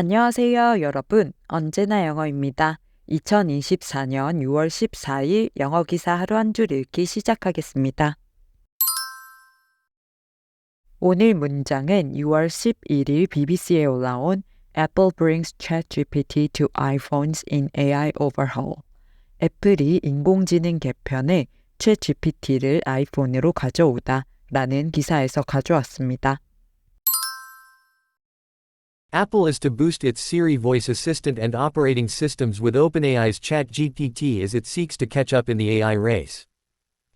안녕하세요, 여러분. 언제나 영어입니다. 2024년 6월 14일 영어 기사 하루 한 줄 읽기 시작하겠습니다. 오늘 문장은 6월 11일 BBC에 올라온 Apple brings ChatGPT to iPhones in AI overhaul. 애플이 인공지능 개편에 챗GPT를 아이폰으로 가져오다 라는 기사에서 가져왔습니다. Apple is to boost its Siri voice assistant and operating systems with OpenAI's ChatGPT as it seeks to catch up in the AI race.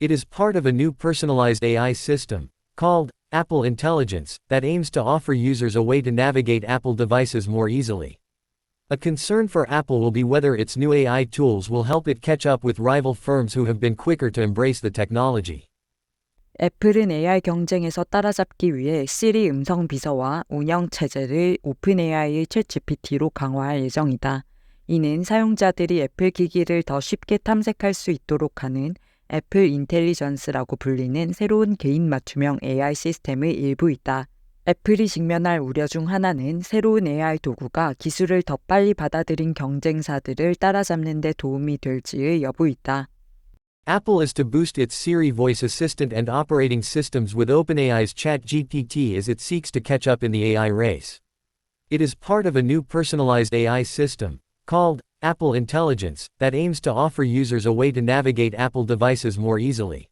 It is part of a new personalized AI system, called Apple Intelligence, that aims to offer users a way to navigate Apple devices more easily. A concern for Apple will be whether its new AI tools will help it catch up with rival firms who have been quicker to embrace the technology. 애플은 AI 경쟁에서 따라잡기 위해 시리 음성 비서와 운영 체제를 오픈 AI의 챗 GPT로 강화할 예정이다. 이는 사용자들이 애플 기기를 더 쉽게 탐색할 수 있도록 하는 애플 인텔리전스라고 불리는 새로운 개인 맞춤형 AI 시스템의 일부이다. 애플이 직면할 우려 중 하나는 새로운 AI 도구가 기술을 더 빨리 받아들인 경쟁사들을 따라잡는 데 도움이 될지의 여부이다. Apple is to boost its Siri voice assistant and operating systems with OpenAI's ChatGPT as it seeks to catch up in the AI race. It is part of a new personalized AI system, called Apple Intelligence, that aims to offer users a way to navigate Apple devices more easily.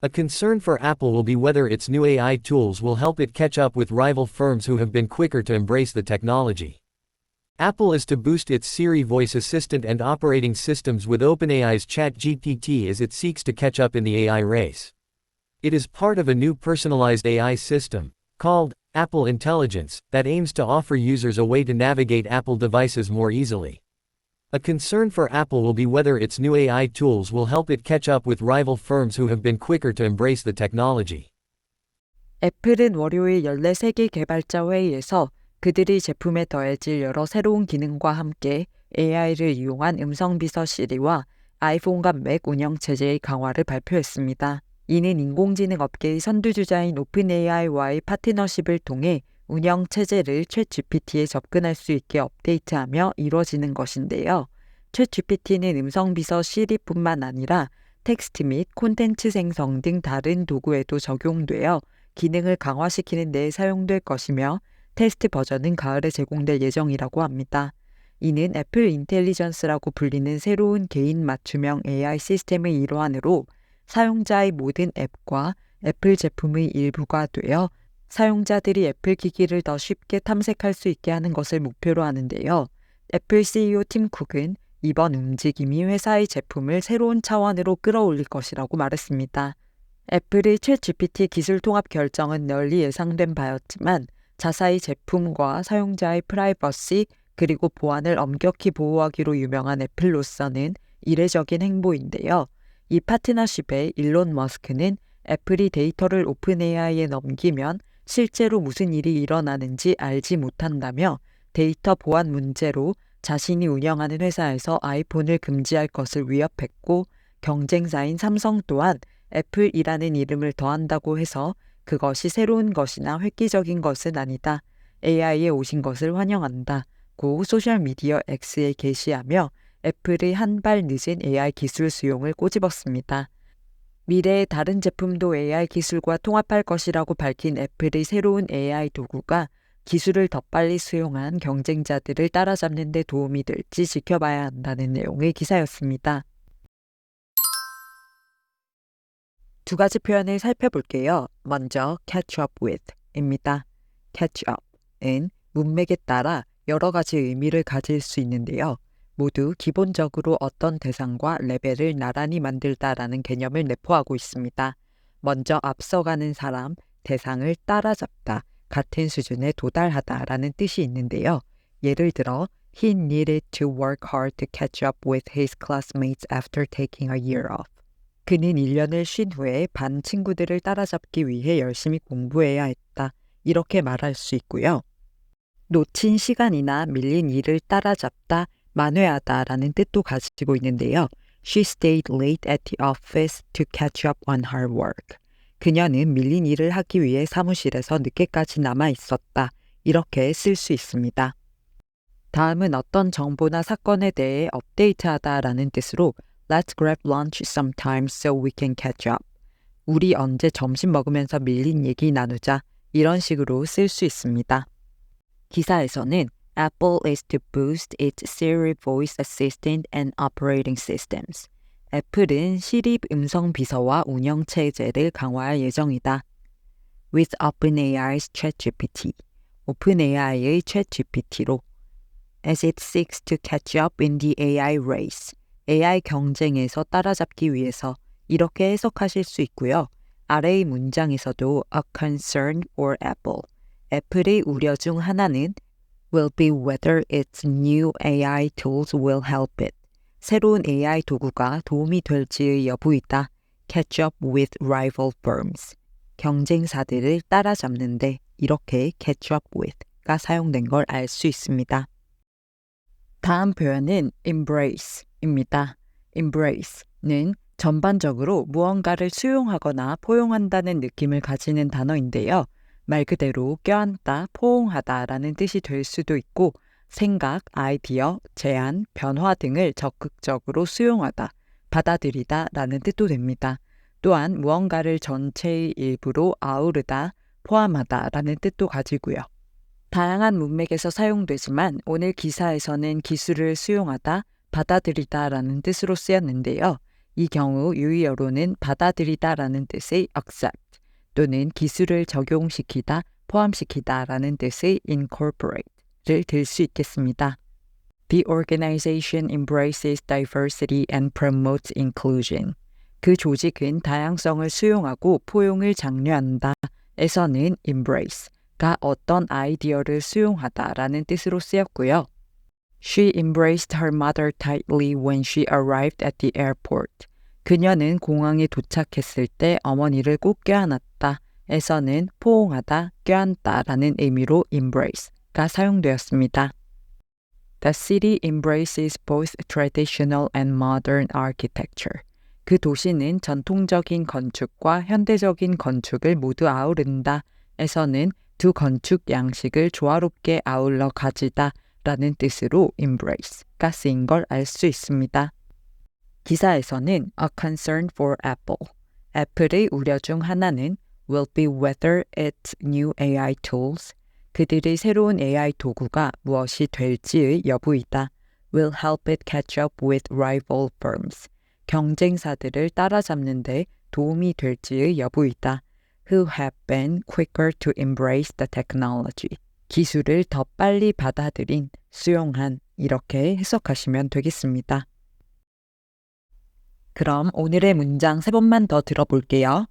A concern for Apple will be whether its new AI tools will help it catch up with rival firms who have been quicker to embrace the technology. Apple is to boost its Siri voice assistant and operating systems with OpenAI's ChatGPT as it seeks to catch up in the AI race. It is part of a new personalized AI system, called Apple Intelligence, that aims to offer users a way to navigate Apple devices more easily. A concern for Apple will be whether its new AI tools will help it catch up with rival firms who have been quicker to embrace the technology. 애플은 월요일 14세계 개발자 회의에서 그들이 제품에 더해질 여러 새로운 기능과 함께 AI를 이용한 음성 비서 시리와 아이폰과 맥 운영 체제의 강화를 발표했습니다. 이는 인공지능 업계의 선두주자인 오픈AI와의 파트너십을 통해 운영 체제를 챗 GPT에 접근할 수 있게 업데이트하며 이루어지는 것인데요. 챗 GPT는 음성 비서 시리뿐만 아니라 텍스트 및 콘텐츠 생성 등 다른 도구에도 적용되어 기능을 강화시키는 데 사용될 것이며 테스트 버전은 가을에 제공될 예정이라고 합니다. 이는 애플 인텔리전스라고 불리는 새로운 개인 맞춤형 AI 시스템의 일환으로 사용자의 모든 앱과 애플 제품의 일부가 되어 사용자들이 애플 기기를 더 쉽게 탐색할 수 있게 하는 것을 목표로 하는데요. 애플 CEO 팀 쿡은 이번 움직임이 회사의 제품을 새로운 차원으로 끌어올릴 것이라고 말했습니다. 애플의 챗 GPT 기술 통합 결정은 널리 예상된 바였지만 자사의 제품과 사용자의 프라이버시 그리고 보안을 엄격히 보호하기로 유명한 애플로서는 이례적인 행보인데요. 이 파트너십에 일론 머스크는 애플이 데이터를 오픈 AI에 넘기면 실제로 무슨 일이 일어나는지 알지 못한다며 데이터 보안 문제로 자신이 운영하는 회사에서 아이폰을 금지할 것을 위협했고 경쟁사인 삼성 또한 애플이라는 이름을 더한다고 해서 그것이 새로운 것이나 획기적인 것은 아니다. AI에 오신 것을 환영한다. 고 소셜미디어 X에 게시하며 애플의 한 발 늦은 AI 기술 수용을 꼬집었습니다. 미래의 다른 제품도 AI 기술과 통합할 것이라고 밝힌 애플의 새로운 AI 도구가 기술을 더 빨리 수용한 경쟁자들을 따라잡는 데 도움이 될지 지켜봐야 한다는 내용의 기사였습니다. 두 가지 표현을 살펴볼게요. 먼저 catch up with 입니다. catch up은 문맥에 따라 여러 가지 의미를 가질 수 있는데요. 모두 기본적으로 어떤 대상과 레벨을 나란히 만들다라는 개념을 내포하고 있습니다. 먼저 앞서가는 사람, 대상을 따라잡다, 같은 수준에 도달하다라는 뜻이 있는데요. 예를 들어, He needed to work hard to catch up with his classmates after taking a year off. 그는 1년을 쉰 후에 반 친구들을 따라잡기 위해 열심히 공부해야 했다. 이렇게 말할 수 있고요. 놓친 시간이나 밀린 일을 따라잡다, 만회하다 라는 뜻도 가지고 있는데요. She stayed late at the office to catch up on her work. 그녀는 밀린 일을 하기 위해 사무실에서 늦게까지 남아 있었다. 이렇게 쓸 수 있습니다. 다음은 어떤 정보나 사건에 대해 업데이트하다 라는 뜻으로 Let's grab lunch sometime so we can catch up. 우리 언제 점심 먹으면서 밀린 얘기 나누자 이런 식으로 쓸 수 있습니다. 기사에서는 Apple is to boost its Siri voice assistant and operating systems. 애플은 시리 음성 비서와 운영 체제를 강화할 예정이다. With OpenAI's ChatGPT. 오픈AI의 ChatGPT로 as it seeks to catch up in the AI race. AI 경쟁에서 따라잡기 위해서 이렇게 해석하실 수 있고요. 아래의 문장에서도 a concern for Apple. 애플의 우려 중 하나는 will be whether its new AI tools will help it. 새로운 AI 도구가 도움이 될지의 여부이다. catch up with rival firms. 경쟁사들을 따라잡는데 이렇게 catch up with가 사용된 걸 알 수 있습니다. 다음 표현은 embrace 입니다. embrace는 전반적으로 무언가를 수용하거나 포용한다는 느낌을 가지는 단어인데요. 말 그대로 껴안다, 포옹하다 라는 뜻이 될 수도 있고 생각, 아이디어, 제안, 변화 등을 적극적으로 수용하다, 받아들이다 라는 뜻도 됩니다. 또한 무언가를 전체의 일부로 아우르다, 포함하다 라는 뜻도 가지고요. 다양한 문맥에서 사용되지만 오늘 기사에서는 기술을 수용하다, 받아들이다 라는 뜻으로 쓰였는데요. 이 경우 유의어로는 받아들이다 라는 뜻의 accept 또는 기술을 적용시키다, 포함시키다 라는 뜻의 incorporate를 들 수 있겠습니다. The organization embraces diversity and promotes inclusion. 그 조직은 다양성을 수용하고 포용을 장려한다. 에서는 embrace가 어떤 아이디어를 수용하다라는 뜻으로 쓰였고요. She embraced her mother tightly when she arrived at the airport. 그녀는 공항에 도착했을 때 어머니를 꼭 껴안았다. 에서는 포옹하다, 껴안다라는 의미로 embrace가 사용되었습니다. The city embraces both traditional and modern architecture. 그 도시는 전통적인 건축과 현대적인 건축을 모두 아우른다. 에서는 두 건축 양식을 조화롭게 아울러 가지다 라는 뜻으로 embrace가 쓰인 걸 알 수 있습니다. 기사에서는 a concern for Apple. 애플의 우려 중 하나는 will be whether its new AI tools 그들의 새로운 AI 도구가 무엇이 될지의 여부이다. will help it catch up with rival firms. 경쟁사들을 따라잡는 데 도움이 될지의 여부이다. who have been quicker to embrace the technology. 기술을 더 빨리 받아들인, 수용한 이렇게 해석하시면 되겠습니다. 그럼 오늘의 문장 세 번만 더 들어볼게요.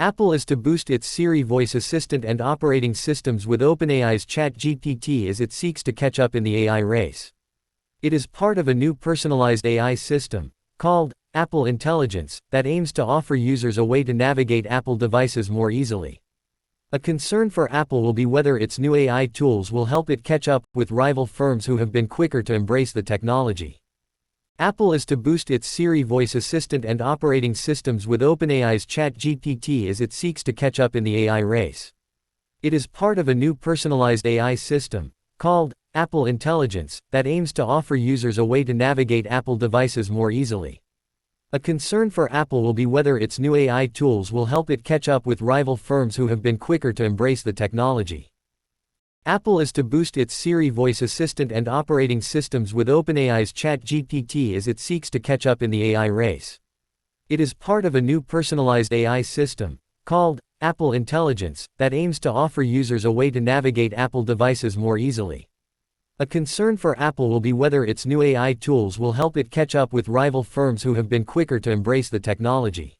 Apple is to boost its Siri voice assistant and operating systems with OpenAI's ChatGPT as it seeks to catch up in the AI race. It is part of a new personalized AI system, called Apple Intelligence, that aims to offer users a way to navigate Apple devices more easily. A concern for Apple will be whether its new AI tools will help it catch up with rival firms who have been quicker to embrace the technology. Apple is to boost its Siri voice assistant and operating systems with OpenAI's ChatGPT as it seeks to catch up in the AI race. It is part of a new personalized AI system, called Apple Intelligence, that aims to offer users a way to navigate Apple devices more easily. A concern for Apple will be whether its new AI tools will help it catch up with rival firms who have been quicker to embrace the technology. Apple is to boost its Siri voice assistant and operating systems with OpenAI's ChatGPT as it seeks to catch up in the AI race. It is part of a new personalized AI system, called Apple Intelligence, that aims to offer users a way to navigate Apple devices more easily. A concern for Apple will be whether its new AI tools will help it catch up with rival firms who have been quicker to embrace the technology.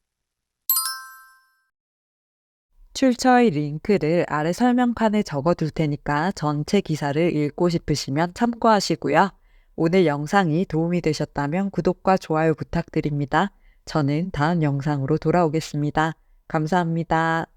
출처의 링크를 아래 설명칸에 적어둘 테니까 전체 기사를 읽고 싶으시면 참고하시고요. 오늘 영상이 도움이 되셨다면 구독과 좋아요 부탁드립니다. 저는 다음 영상으로 돌아오겠습니다. 감사합니다.